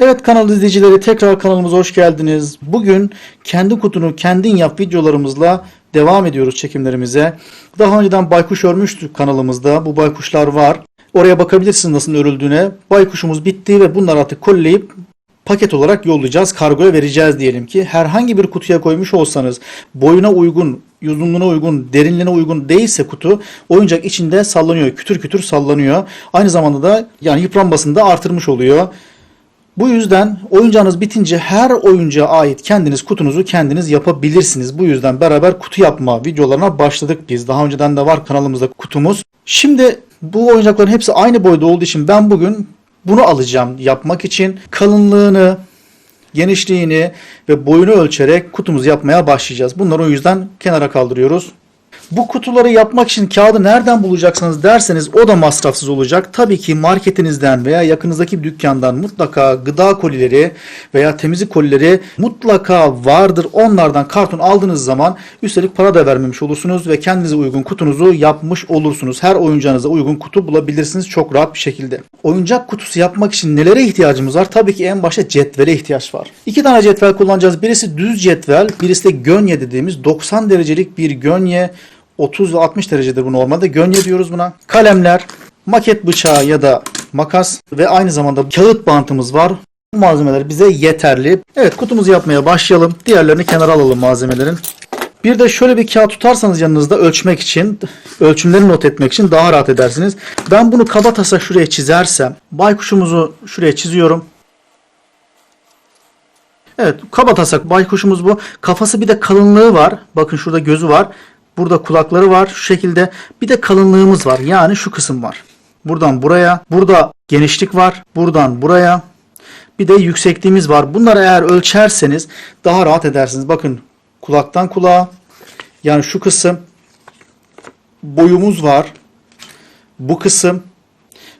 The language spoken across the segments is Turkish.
Evet kanal izleyicileri tekrar kanalımıza hoş geldiniz. Bugün kendi kutunu kendin yap videolarımızla devam ediyoruz çekimlerimize. Daha önceden baykuş örmüştük kanalımızda. Bu baykuşlar var. Oraya bakabilirsiniz nasıl örüldüğüne. Baykuşumuz bitti ve bunları artık kolleyip paket olarak yollayacağız, kargoya vereceğiz diyelim ki. Herhangi bir kutuya koymuş olsanız boyuna uygun, uzunluğuna uygun, derinliğine uygun değilse kutu oyuncak içinde sallanıyor, kütür kütür sallanıyor. Aynı zamanda da yani yıpranmasını da artırmış oluyor. Bu yüzden oyuncağınız bitince her oyuncağa ait kendiniz kutunuzu kendiniz yapabilirsiniz. Bu yüzden beraber kutu yapma videolarına başladık biz. Daha önceden de var kanalımızda kutumuz. Şimdi bu oyuncakların hepsi aynı boyda olduğu için ben bugün bunu alacağım yapmak için. Kalınlığını, genişliğini ve boyunu ölçerek kutumuzu yapmaya başlayacağız. Bunları o yüzden kenara kaldırıyoruz. Bu kutuları yapmak için kağıdı nereden bulacaksınız derseniz o da masrafsız olacak. Tabii ki marketinizden veya yakınızdaki bir dükkandan mutlaka gıda kolileri veya temizlik kolileri mutlaka vardır. Onlardan karton aldığınız zaman üstelik para da vermemiş olursunuz ve kendinize uygun kutunuzu yapmış olursunuz. Her oyuncağınıza uygun kutu bulabilirsiniz çok rahat bir şekilde. Oyuncak kutusu yapmak için nelere ihtiyacımız var? Tabii ki en başta cetvele ihtiyaç var. İki tane cetvel kullanacağız. Birisi düz cetvel, birisi de gönye dediğimiz 90 derecelik bir gönye 30 ve 60 derecedir bu normalde. Gönye diyoruz buna. Kalemler, maket bıçağı ya da makas ve aynı zamanda kağıt bantımız var. Bu malzemeler bize yeterli. Evet kutumuzu yapmaya başlayalım. Diğerlerini kenara alalım malzemelerin. Bir de şöyle bir kağıt tutarsanız yanınızda ölçmek için, ölçümleri not etmek için daha rahat edersiniz. Ben bunu kaba taslak şuraya çizersem, baykuşumuzu şuraya çiziyorum. Evet kaba taslak baykuşumuz bu. Kafası bir de kalınlığı var. Bakın şurada gözü var. Burada kulakları var şu şekilde. Bir de kalınlığımız var. Yani şu kısım var. Buradan buraya. Burada genişlik var. Buradan buraya. Bir de yüksekliğimiz var. Bunları eğer ölçerseniz daha rahat edersiniz. Bakın kulaktan kulağa. Yani şu kısım boyumuz var. Bu kısım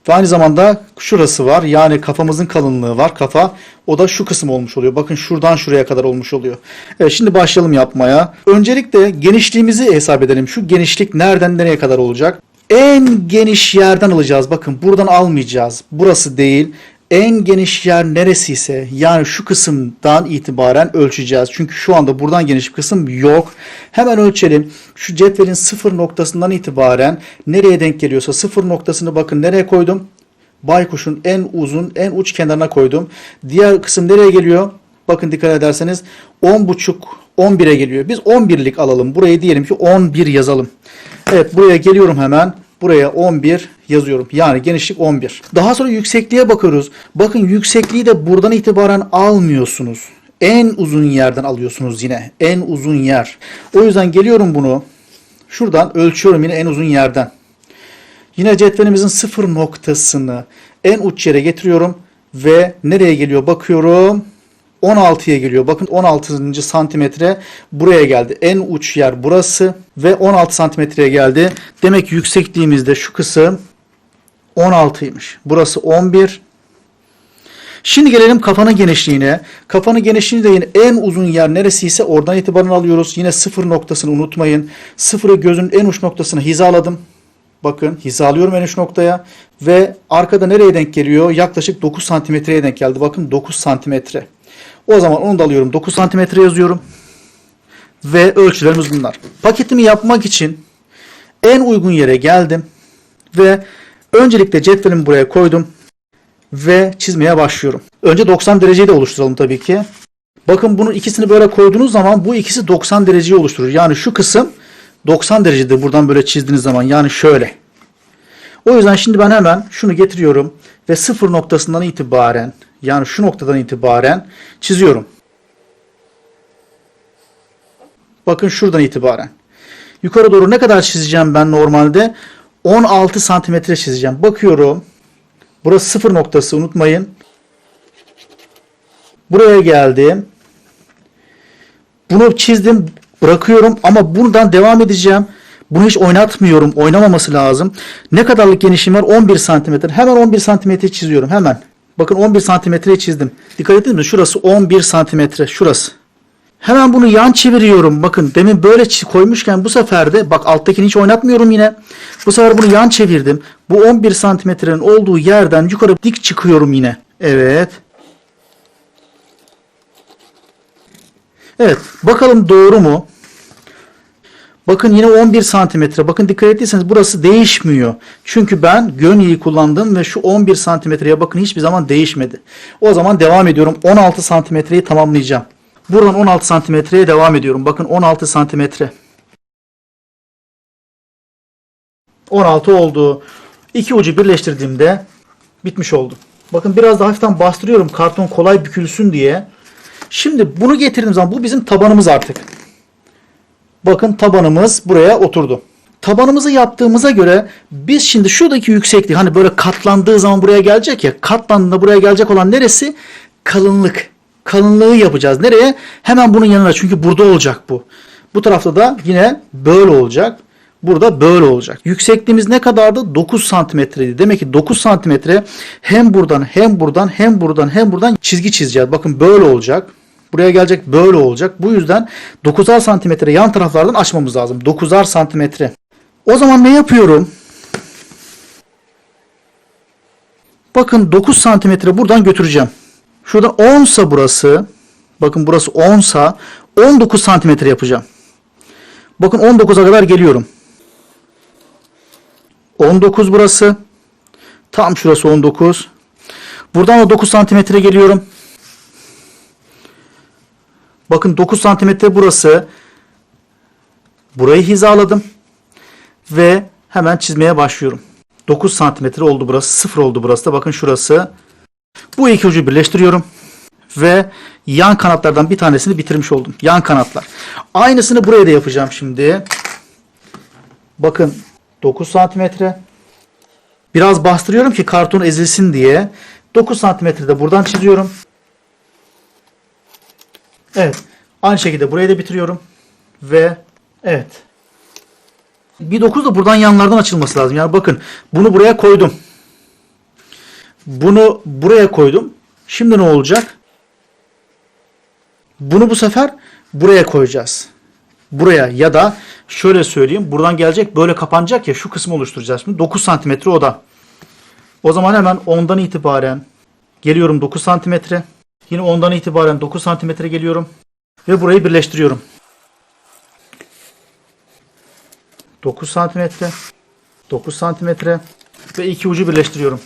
ve aynı zamanda şurası var. Yani kafamızın kalınlığı var. Kafa o da şu kısım olmuş oluyor. Bakın şuradan şuraya kadar olmuş oluyor. Evet şimdi başlayalım yapmaya. Öncelikle genişliğimizi hesap edelim. Şu genişlik nereden nereye kadar olacak? En geniş yerden alacağız. Bakın buradan almayacağız. Burası değil. En geniş yer neresiyse yani şu kısımdan itibaren ölçeceğiz. Çünkü şu anda buradan geniş bir kısım yok. Hemen ölçelim. Şu cetvelin sıfır noktasından itibaren nereye denk geliyorsa sıfır noktasını bakın nereye koydum? Baykuşun en uzun en uç kenarına koydum. Diğer kısım nereye geliyor? Bakın dikkat ederseniz 10.5 11'e geliyor. Biz 11'lik alalım. Burayı diyelim ki 11 yazalım. Evet buraya geliyorum hemen. Buraya 11 yazıyorum. Yani genişlik 11. Daha sonra yüksekliğe bakıyoruz. Bakın yüksekliği de buradan itibaren almıyorsunuz. En uzun yerden alıyorsunuz yine. En uzun yer. O yüzden geliyorum bunu. Şuradan ölçüyorum yine en uzun yerden. Yine cetvelimizin sıfır noktasını en uç yere getiriyorum. Ve nereye geliyor bakıyorum. 16'ya geliyor. Bakın 16. santimetre buraya geldi. En uç yer burası ve 16 santimetreye geldi. Demek yüksekliğimizde şu kısım 16'ymış. Burası 11. Şimdi gelelim kafanın genişliğine. Kafanın genişliğini de yine en uzun yer neresiyse oradan itibaren alıyoruz. Yine sıfır noktasını unutmayın. Sıfırı gözün en uç noktasına hizaladım. Bakın hizalıyorum en uç noktaya ve arkada nereye denk geliyor? Yaklaşık 9 santimetreye denk geldi. Bakın 9 santimetre. O zaman onu da alıyorum. 9 santimetre yazıyorum. Ve ölçülerimiz bunlar. Paketimi yapmak için en uygun yere geldim. Ve öncelikle cetvelimi buraya koydum. Ve çizmeye başlıyorum. Önce 90 dereceyi de oluşturalım tabii ki. Bakın bunun ikisini böyle koyduğunuz zaman bu ikisi 90 dereceyi oluşturur. Yani şu kısım 90 derecedir buradan böyle çizdiğiniz zaman. Yani şöyle. O yüzden şimdi ben hemen şunu getiriyorum ve sıfır noktasından itibaren yani şu noktadan itibaren çiziyorum. Bakın şuradan itibaren. Yukarı doğru ne kadar çizeceğim ben normalde? 16 santimetre çizeceğim. Bakıyorum. Burası sıfır noktası unutmayın. Buraya geldim. Bunu çizdim. Bırakıyorum ama buradan devam edeceğim. Bunu hiç oynatmıyorum. Oynamaması lazım. Ne kadarlık genişliğim var? 11 santimetre. Hemen 11 santimetre çiziyorum. Hemen. Bakın 11 santimetreyi çizdim. Dikkat ettiniz mi? Şurası 11 santimetre. Şurası. Hemen bunu yan çeviriyorum. Bakın demin böyle koymuşken bu sefer de bak alttakini hiç oynatmıyorum yine. Bu sefer bunu yan çevirdim. Bu 11 santimetrenin olduğu yerden yukarı dik çıkıyorum yine. Evet. Evet. Bakalım doğru mu? Bakın yine 11 santimetre. Bakın dikkat ettiyseniz burası değişmiyor. Çünkü ben gönyeyi kullandım ve şu 11 santimetreye bakın hiçbir zaman değişmedi. O zaman devam ediyorum. 16 santimetreyi tamamlayacağım. Buradan 16 santimetreye devam ediyorum. Bakın 16 santimetre. 16 oldu. İki ucu birleştirdiğimde bitmiş oldu. Bakın biraz da hafiften bastırıyorum karton kolay bükülsün diye. Şimdi bunu getirdiğim zaman bu bizim tabanımız artık. Bakın tabanımız buraya oturdu. Tabanımızı yaptığımıza göre biz şimdi şuradaki yükseklik hani böyle katlandığı zaman buraya gelecek ya katlandığında buraya gelecek olan neresi? Kalınlık. Kalınlığı yapacağız. Nereye? Hemen bunun yanına çünkü burada olacak bu. Bu tarafta da yine böyle olacak. Burada böyle olacak. Yüksekliğimiz ne kadardı? 9 santimetreydi. Demek ki 9 santimetre hem buradan hem buradan hem buradan hem buradan çizgi çizeceğiz. Bakın böyle olacak. Buraya gelecek böyle olacak. Bu yüzden 9'ar santimetre yan taraflardan açmamız lazım. 9'ar santimetre. O zaman ne yapıyorum? Bakın 9 santimetre buradan götüreceğim. Şuradan 10 sa burası. Bakın burası 10 sa 19 santimetre yapacağım. Bakın 19'a kadar geliyorum. 19 burası. Tam şurası 19. Buradan da 9 santimetre geliyorum. Bakın 9 santimetre burası. Burayı hizaladım. Ve hemen çizmeye başlıyorum. 9 santimetre oldu burası. 0 oldu burası da. Bakın şurası. Bu iki ucu birleştiriyorum. Ve yan kanatlardan bir tanesini bitirmiş oldum. Yan kanatlar. Aynısını buraya da yapacağım şimdi. Bakın 9 santimetre. Biraz bastırıyorum ki karton ezilsin diye. 9 santimetre de buradan çiziyorum. Evet. Aynı şekilde burayı da bitiriyorum. Ve evet. Bir 9 da buradan yanlardan açılması lazım. Yani bakın bunu buraya koydum. Bunu buraya koydum. Şimdi ne olacak? Bunu bu sefer buraya koyacağız. Buraya ya da şöyle söyleyeyim. Buradan gelecek böyle kapanacak ya şu kısmı oluşturacağız. Şimdi 9 santimetre o da. O zaman hemen 10'dan itibaren geliyorum 9 santimetre. Yine 10'dan itibaren 9 santimetre geliyorum. Ve burayı birleştiriyorum. 9 santimetre. 9 santimetre. Ve iki ucu birleştiriyorum.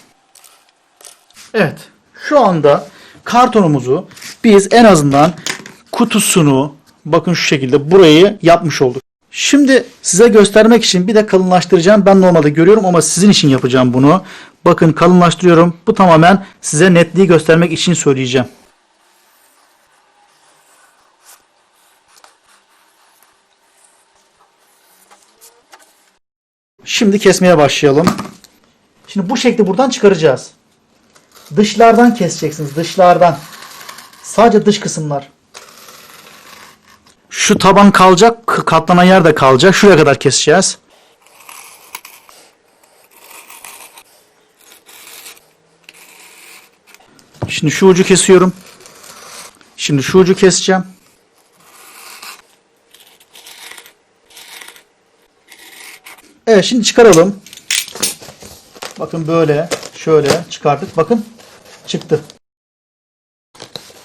Evet. Şu anda kartonumuzu biz en azından kutusunu bakın şu şekilde burayı yapmış olduk. Şimdi size göstermek için bir de kalınlaştıracağım. Ben normalde görüyorum ama sizin için yapacağım bunu. Bakın kalınlaştırıyorum. Bu tamamen size netliği göstermek için söyleyeceğim. Şimdi kesmeye başlayalım. Şimdi bu şekli buradan çıkaracağız. Dışlardan keseceksiniz. Dışlardan. Sadece dış kısımlar. Şu taban kalacak. Katlanan yer de kalacak. Şuraya kadar keseceğiz. Şimdi şu ucu kesiyorum. Şimdi şu ucu keseceğim. Evet şimdi çıkaralım. Bakın böyle şöyle çıkardık. Bakın çıktı.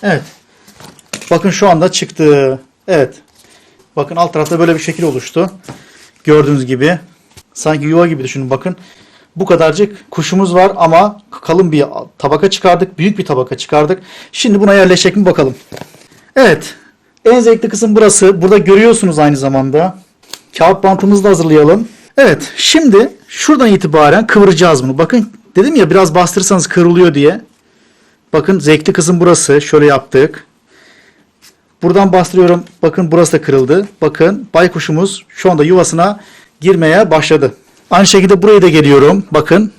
Evet. Bakın şu anda çıktı. Evet. Bakın alt tarafta böyle bir şekil oluştu. Gördüğünüz gibi. Sanki yuva gibi düşünün bakın. Bu kadarcık kuşumuz var ama kalın bir tabaka çıkardık. Büyük bir tabaka çıkardık. Şimdi buna yerleşecek mi bakalım. Evet. En zevkli kısım burası. Burada görüyorsunuz aynı zamanda. Kağıt bantımızı da hazırlayalım. Evet. Şimdi şuradan itibaren kıvıracağız bunu. Bakın dedim ya biraz bastırırsanız kırılıyor diye. Bakın zevkli kısım burası. Şöyle yaptık. Buradan bastırıyorum. Bakın burası da kırıldı. Bakın baykuşumuz şu anda yuvasına girmeye başladı. Aynı şekilde buraya da geliyorum. Bakın.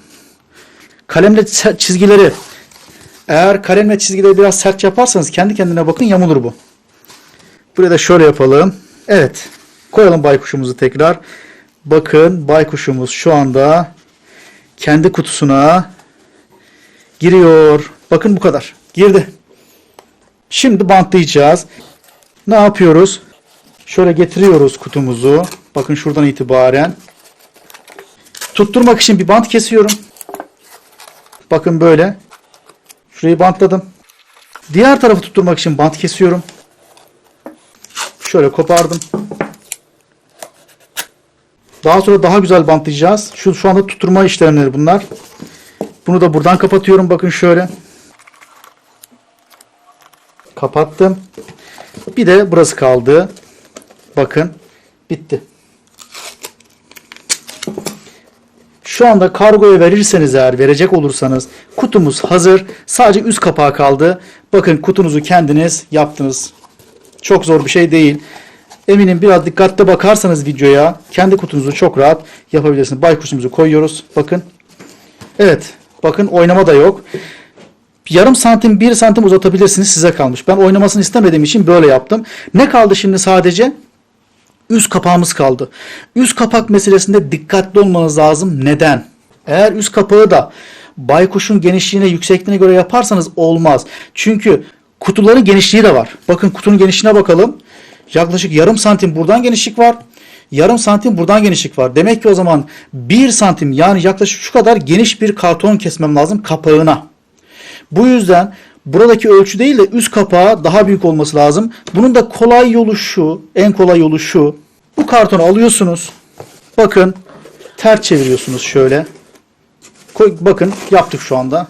Kalemle çizgileri eğer kalemle çizgileri biraz sert yaparsanız kendi kendine bakın yamulur bu. Buraya da şöyle yapalım. Evet. Koyalım baykuşumuzu tekrar. Bakın baykuşumuz şu anda kendi kutusuna giriyor. Bakın bu kadar. Girdi. Şimdi bantlayacağız. Ne yapıyoruz? Şöyle getiriyoruz kutumuzu. Bakın şuradan itibaren. Tutturmak için bir bant kesiyorum. Bakın böyle. Şurayı bantladım. Diğer tarafı tutturmak için bant kesiyorum. Şöyle kopardım. Daha sonra daha güzel bantlayacağız. Şu, şu anda tutturma işlemleri bunlar. Bunu da buradan kapatıyorum. Bakın şöyle. Kapattım. Bir de burası kaldı. Bakın. Bitti. Şu anda kargoya verirseniz eğer verecek olursanız kutumuz hazır. Sadece üst kapağı kaldı. Bakın kutunuzu kendiniz yaptınız. Çok zor bir şey değil. Eminim biraz dikkatli bakarsanız videoya kendi kutunuzu çok rahat yapabilirsiniz. Baykuşumuzu koyuyoruz. Bakın. Evet. Bakın oynama da yok. Yarım santim bir santim uzatabilirsiniz size kalmış. Ben oynamasını istemediğim için böyle yaptım. Ne kaldı şimdi sadece? Üst kapağımız kaldı. Üst kapak meselesinde dikkatli olmanız lazım. Neden? Eğer üst kapağı da baykuşun genişliğine, yüksekliğine göre yaparsanız olmaz. Çünkü kutuların genişliği de var. Bakın kutunun genişliğine bakalım. Yaklaşık yarım santim buradan genişlik var. Yarım santim buradan genişlik var. Demek ki o zaman bir santim yani yaklaşık şu kadar geniş bir karton kesmem lazım kapağına. Bu yüzden buradaki ölçü değil de üst kapağı daha büyük olması lazım. Bunun da kolay yolu şu, en kolay yolu şu. Bu kartonu alıyorsunuz. Bakın ters çeviriyorsunuz şöyle. Bakın yaptık şu anda.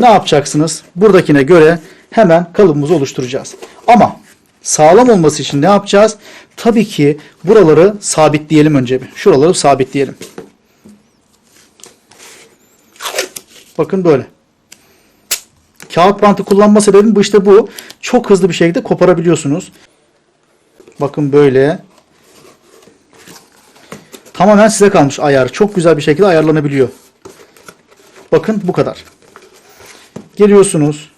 Ne yapacaksınız? Buradakine göre hemen kalıbımızı oluşturacağız. Ama sağlam olması için ne yapacağız? Tabii ki buraları sabitleyelim önce bir. Şuraları sabitleyelim. Bakın böyle. Kağıt bantı kullanma sebebim bu işte bu. Çok hızlı bir şekilde koparabiliyorsunuz. Bakın böyle. Tamamen size kalmış ayar. Çok güzel bir şekilde ayarlanabiliyor. Bakın bu kadar. Geliyorsunuz.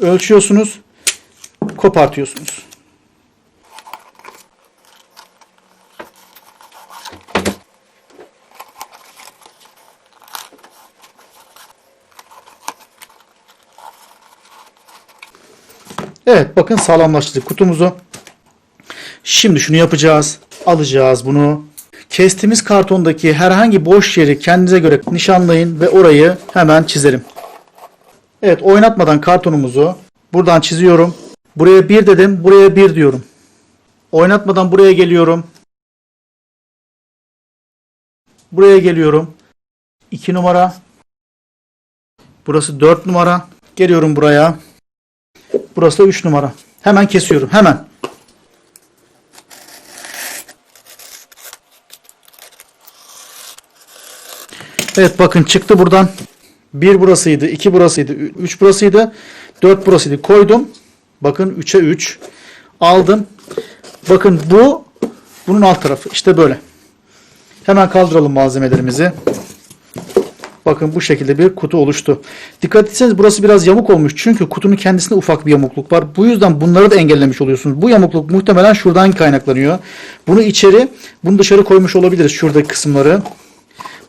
Ölçüyorsunuz. Kopartıyorsunuz. Evet bakın sağlamlaştırdık kutumuzu. Şimdi şunu yapacağız. Alacağız bunu. Kestiğimiz kartondaki herhangi boş yeri kendinize göre nişanlayın ve orayı hemen çizelim. Evet oynatmadan kartonumuzu buradan çiziyorum. Buraya 1 dedim. Buraya 1 diyorum. Oynatmadan buraya geliyorum. Buraya geliyorum. 2 numara. Burası 4 numara. Geliyorum buraya. Burası da 3 numara. Hemen kesiyorum. Hemen. Evet bakın çıktı buradan. 1 burasıydı, 2 burasıydı, 3 burasıydı, 4 burasıydı. Koydum. Bakın 3'e 3. Aldım. Bakın bu bunun alt tarafı. İşte böyle. Hemen kaldıralım malzemelerimizi. Bakın bu şekilde bir kutu oluştu. Dikkat etseniz burası biraz yamuk olmuş. Çünkü kutunun kendisinde ufak bir yamukluk var. Bu yüzden bunları da engellemiş oluyorsunuz. Bu yamukluk muhtemelen şuradan kaynaklanıyor. Bunu içeri, bunu dışarı koymuş olabiliriz. Şuradaki kısımları.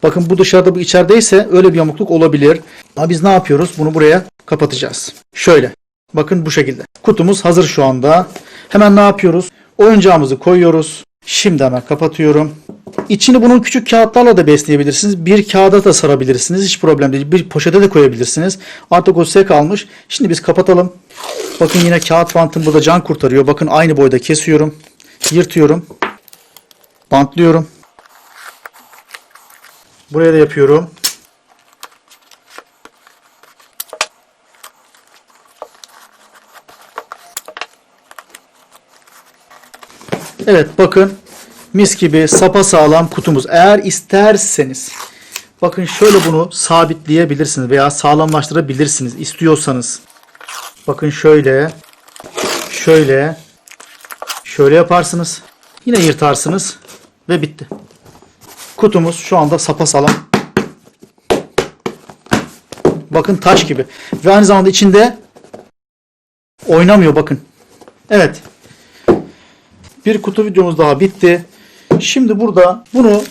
Bakın bu dışarıda bu içerideyse öyle bir yamukluk olabilir. Ama biz ne yapıyoruz? Bunu buraya kapatacağız. Şöyle. Bakın bu şekilde. Kutumuz hazır şu anda. Hemen ne yapıyoruz? Oyuncağımızı koyuyoruz. Şimdi hemen kapatıyorum. İçini bunun küçük kağıtlarla da besleyebilirsiniz. Bir kağıda da sarabilirsiniz. Hiç problem değil. Bir poşete de koyabilirsiniz. Artık o size kalmış. Şimdi biz kapatalım. Bakın yine kağıt bantım burada can kurtarıyor. Bakın aynı boyda kesiyorum. Yırtıyorum. Bantlıyorum. Buraya da yapıyorum. Evet bakın mis gibi sapa sağlam kutumuz. Eğer isterseniz bakın şöyle bunu sabitleyebilirsiniz veya sağlamlaştırabilirsiniz istiyorsanız. Bakın şöyle şöyle şöyle yaparsınız. Yine yırtarsınız ve bitti. Kutumuz şu anda sapasağlam. Bakın taş gibi. Ve aynı zamanda içinde oynamıyor bakın. Evet. Bir kutu videomuz daha bitti. Şimdi burada bunu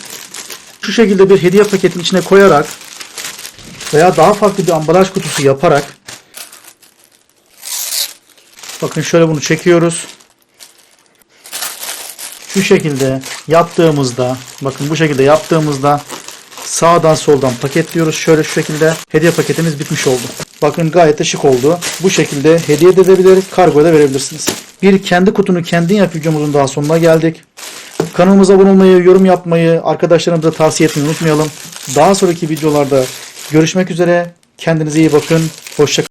şu şekilde bir hediye paketin içine koyarak veya daha farklı bir ambalaj kutusu yaparak bakın şöyle bunu çekiyoruz. Şu şekilde yaptığımızda bakın bu şekilde yaptığımızda sağdan soldan paketliyoruz. Şöyle şu şekilde hediye paketimiz bitmiş oldu. Bakın gayet de şık oldu. Bu şekilde hediye de edebilir, kargoya da verebilirsiniz. Bir kendi kutunu kendin yap videomuzun daha sonuna geldik. Kanalımıza abone olmayı, yorum yapmayı, arkadaşlarımıza tavsiye etmeyi unutmayalım. Daha sonraki videolarda görüşmek üzere. Kendinize iyi bakın. Hoşça